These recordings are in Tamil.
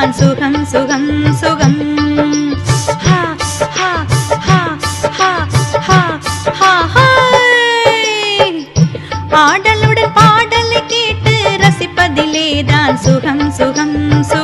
நான் சுகம் சுகம் சுகம் ஆடலுடன் பாடலை கேட்டு ரசிப்பதிலே தான் சுகம் சுகம் சுகம்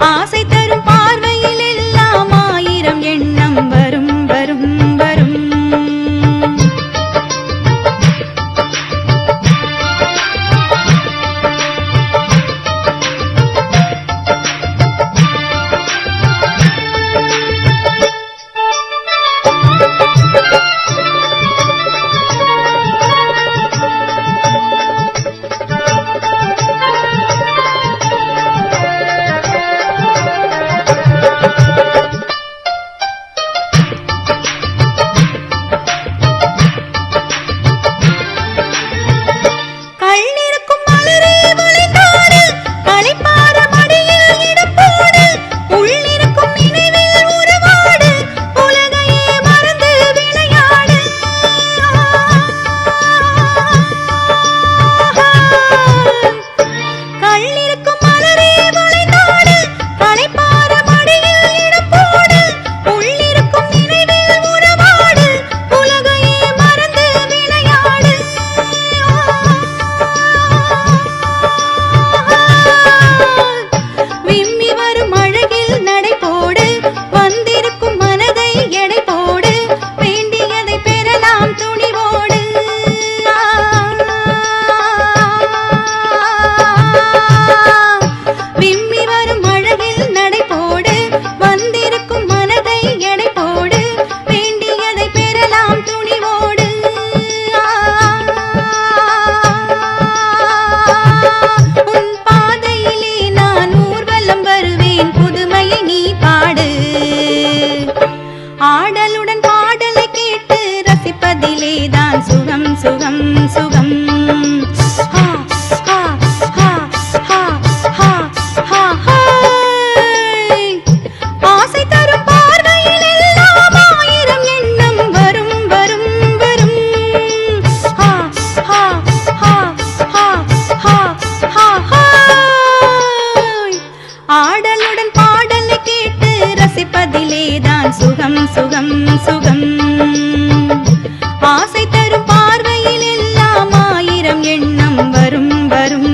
Ah, sí. அதிலேதான் சுகம் சுகம் சுகம் ஆசை தரும் பார்வையில் எல்லாம் ஆயிரம் எண்ணம் வரும் வரும் வரும் ஆடலுடன் பாடலை கேட்டு ரசிப்பதிலேதான் சுகம் சுகம் சுகம் വരും വരും